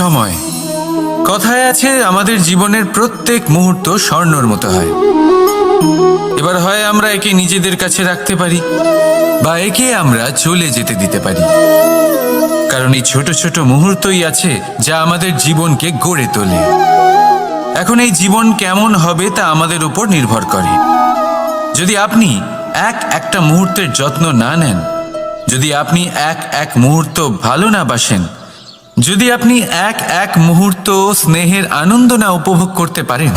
সময়। কথায় আছে, আমাদের জীবনের প্রত্যেক মুহূর্ত স্বর্ণর মতো হয়। এবার হয় আমরা একে নিজেদের কাছে রাখতে পারি, বা একে আমরা চলে যেতে দিতে পারি। কারণ এই ছোট ছোট মুহূর্তই আছে যা আমাদের জীবনকে গড়ে তোলে। এখন এই জীবন কেমন হবে তা আমাদের উপর নির্ভর করে। যদি আপনি এক একটা মুহূর্তের যত্ন না নেন, যদি আপনি এক এক মুহূর্ত ভালো না বাসেন যদি আপনি এক এক মুহূর্ত স্নেহের আনন্দ না উপভোগ করতে পারেন,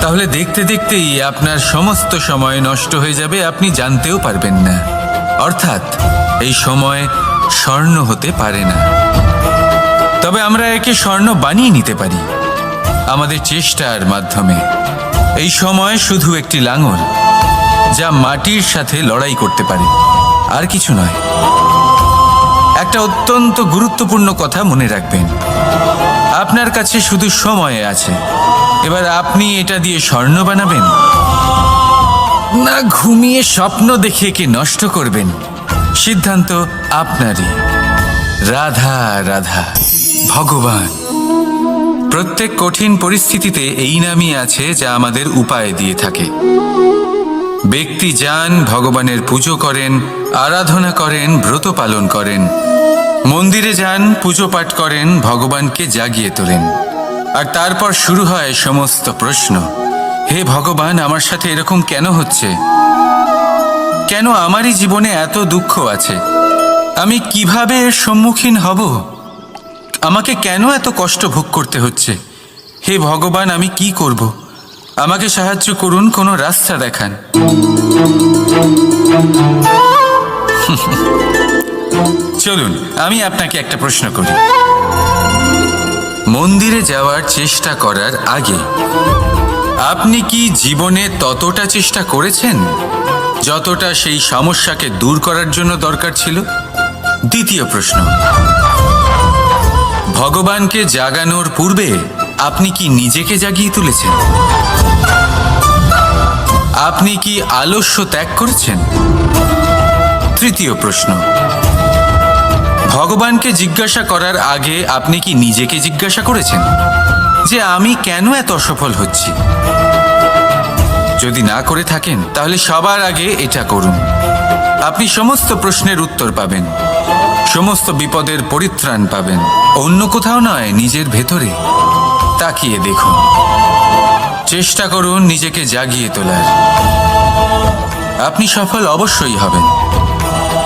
তাহলে দেখতে দেখতেই আপনার সমস্ত সময় নষ্ট হয়ে যাবে, আপনি জানতেও পারবেন না। অর্থাৎ, এই সময় স্বর্ণ হতে পারে না। তবে আমরা একে স্বর্ণ বানিয়ে নিতে পারি, আমাদের চেষ্টার মাধ্যমে। এই সময় শুধু একটি লাঙল, যা মাটির সাথে লড়াই করতে পারে, আর কিছু নয়। একটা অত্যন্ত গুরুত্বপূর্ণ কথা মনে রাখবেন। আপনার কাছে শুধু সময় আছে। এবার আপনি এটা দিয়ে স্বর্ণ বানাবেন। না ঘুমিয়ে স্বপ্ন দেখে একে নষ্ট করবেন। সিদ্ধান্ত আপনারই। রাধা রাধা। ভগবান। প্রত্যেক কঠিন পরিস্থিতিতে এই নামই আছে যা আমাদের উপায় দিয়ে থাকে। ব্যক্তি যান, ভগবানের পুজো করেন, আরাধনা করেন, ব্রত পালন করেন। মন্দিরে যান, পুজো পাঠ করেন, ভগবানকে জাগিয়ে তোলেন। আর তারপর শুরু হয় সমস্ত প্রশ্ন। হে ভগবান, আমার সাথে এরকম কেন হচ্ছে? কেন আমারই জীবনে এত দুঃখ আছে? আমি কীভাবে এর সম্মুখীন হব? আমাকে কেন এত কষ্ট ভোগ করতে হচ্ছে? হে ভগবান, আমি কি করব? আমাকে সাহায্য করুন, কোনো রাস্তা দেখান। চলুন, আমি আপনাকে একটা প্রশ্ন করি। মন্দিরে যাওয়ার চেষ্টা করার আগে, আপনি কি জীবনে ততটা চেষ্টা করেছেন? যতটা সেই সমস্যাকে দূর করার জন্য দরকার ছিল? দ্বিতীয় প্রশ্ন, ভগবানকে জাগানোর পূর্বে আপনি কি নিজেকে জাগিয়ে তুলেছেন? আপনি কি আলস্য ত্যাগ করেছেন? তৃতীয় প্রশ্ন। ভগবানকে জিজ্ঞাসা করার আগে আপনি কি নিজেকে জিজ্ঞাসা করেছেন? যে আমি কেন এত অসফল হচ্ছি? যদি না করে থাকেন, তাহলে সবার আগে এটা করুন। আপনি সমস্ত প্রশ্নের উত্তর পাবেন। সমস্ত বিপদের পরিত্রাণ পাবেন। অন্য কোথাও নয়, নিজের ভেতরে। তাকিয়ে দেখুন। চেষ্টা করুন নিজেকে জাগিয়ে তোলার। আপনি সফল অবশ্যই হবেন।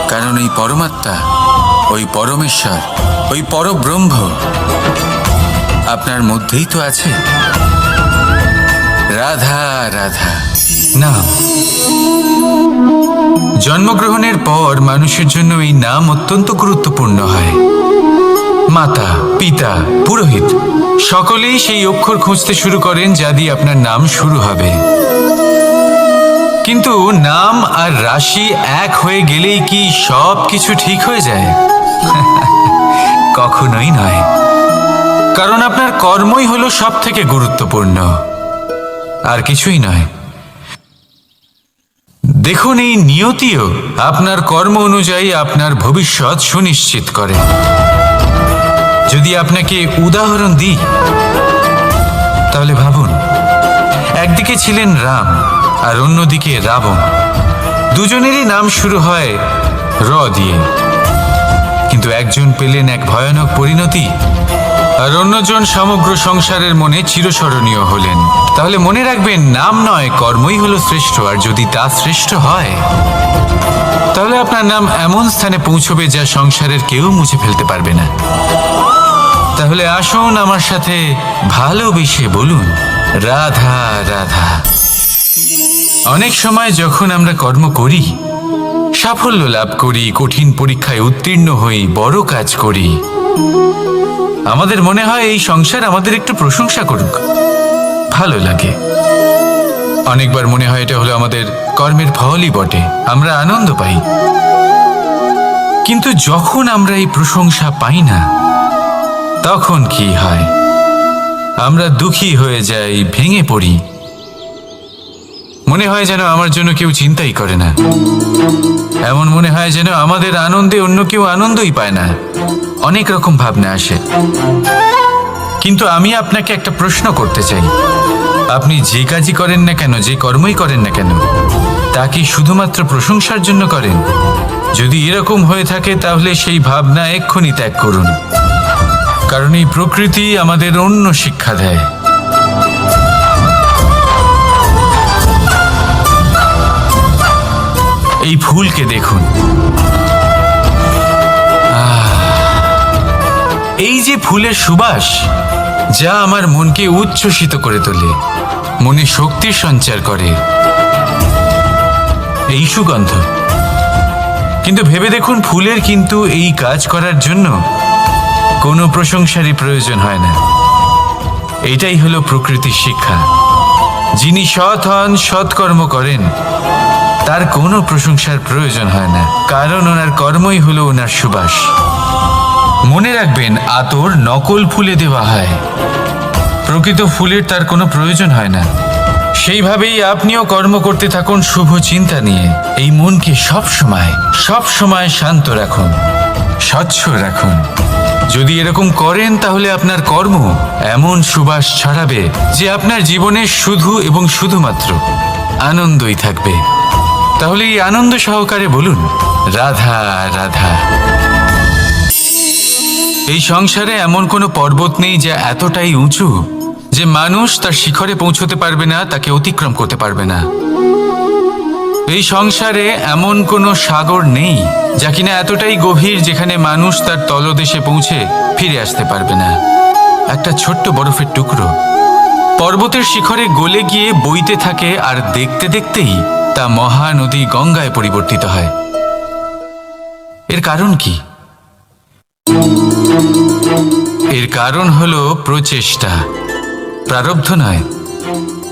কারণ এই পরমাত্মা, ওই পরমেশ্বর, ওই পরব্রহ্ম আপনার মধ্যেই তো আছে। রাধা রাধা। নাম জন্মগ্রহণের পর মানুষের জন্য এই নাম অত্যন্ত গুরুত্বপূর্ণ হয়। মাতা, পিতা, পুরোহিত, সকলেই সেই অক্ষর খুঁজতে শুরু করেন যা দিয়ে আপনার নাম শুরু হবে। কিন্তু নাম আর রাশি এক হয়ে গেলেই কি সব কিছু ঠিক হয়ে যায়? কখনোই নয়। কারণ আপনার কর্মই হলো সব থেকে গুরুত্বপূর্ণ। আর কিছুই নয়। দেখুন, এই নিয়তিও আপনার কর্ম অনুযায়ী আপনার ভবিষ্যৎ সুনিশ্চিত করে। যদি আপনাকে উদাহরণ দিই, তাহলে ভাবুন, একদিকে ছিলেন রাম আর অন্যদিকে রাবণ। দুজনেরই নাম শুরু হয় র দিয়ে। কিন্তু একজন পেলেন এক ভয়ানক পরিণতি আর অন্যজন সমগ্র সংসারের মনে চিরস্মরণীয় হলেন। তাহলে মনে রাখবেন, নাম নয়, কর্মই হলো শ্রেষ্ঠ, আর যদি তা শ্রেষ্ঠ হয়, তাহলে আপনার নাম এমন স্থানে পৌঁছবে যা সংসারের কেউ মুছে ফেলতে পারবে না। তাহলে আসুন আমার সাথে ভালোবেসে বলুন। রাধা রাধা। অনেক সময় যখন আমরা কর্ম করি, সাফল্য লাভ করি, কঠিন পরীক্ষায় উত্তীর্ণ হই, বড় কাজ করি, আমাদের মনে হয় এই সংসার আমাদের একটু প্রশংসা করুক। ভালো লাগে। অনেকবার মনে হয় এটা হলো আমাদের কর্মের ফলই বটে, আমরা আনন্দ পাই। কিন্তু যখন আমরা এই প্রশংসা পাই না তখন কি হয়? আমরা দুঃখী হয়ে যাই, ভেঙে পড়ি। মনে হয় যেন আমার জন্য কেউ চিন্তাই করে না। এমন মনে হয় যেন আমাদের আনন্দে অন্য কেউ আনন্দই পায় না। অনেক রকম ভাবনা আসে। কিন্তু আমি আপনাকে একটা প্রশ্ন করতে চাই। আপনি যে কাজই করেন না কেন, যে কর্মই করেন না কেন, তা কি শুধুমাত্র প্রশংসার জন্য করেন? যদি এরকম হয়ে থাকে, তাহলে সেই ভাবনা এক্ষুনি ত্যাগ করুন। কারণ এই প্রকৃতি আমাদের অন্য শিক্ষা দেয়। এই ফুলকে দেখুন। এই যে ফুলের সুবাস, যা আমার মনকে উচ্ছ্বসিত করে তোলে, মনে শক্তির সঞ্চার করে। এই সুগন্ধ। কিন্তু ভেবে দেখুন, ফুলের কিন্তু এই কাজ করার জন্য কোনো প্রশংসারই প্রয়োজন হয় না। এটাই হলো প্রকৃতির শিক্ষা। যিনি সৎ হন সৎকর্ম করেন, তার কোনো প্রশংসার প্রয়োজন হয় না। কারণ ওনার কর্মই হলো ওনার সুবাস। মনে রাখবেন, আতর নকল ফুলে দেওয়া হয়। প্রকৃত ফুলের তার কোনো প্রয়োজন হয় না। সেইভাবেই আপনিও কর্ম করতে থাকুন শুভ চিন্তা নিয়ে। এই মনকে সব সময় সব সময় শান্ত রাখুন, স্বচ্ছ রাখুন। যদি এরকম করেন তাহলে আপনার কর্ম এমন সুবাস ছড়াবে যে আপনার জীবনে শুধু এবং শুধুমাত্র আনন্দই থাকবে। তাহলে এই আনন্দ সহকারে বলুন, রাধা রাধা। এই সংসারে এমন কোনো পর্বত নেই যা এতটাই উঁচু যে মানুষ তার শিখরে পৌঁছতে পারবে না, তাকে অতিক্রম করতে পারবে না। এই সংসারে এমন কোনো সাগর নেই যা কিনা এতটাই গভীর যেখানে মানুষ তার তলদেশে পৌঁছে ফিরে আসতে পারবে না। একটা ছোট্ট বরফের টুকরো। পর্বতের শিখরে গলে গিয়ে বইতে থাকে আর দেখতে দেখতেই তা মহানদী গঙ্গায় পরিবর্তিত হয়। এর কারণ কি? এর কারণ হলো প্রচেষ্টা। প্রারব্ধ নয়।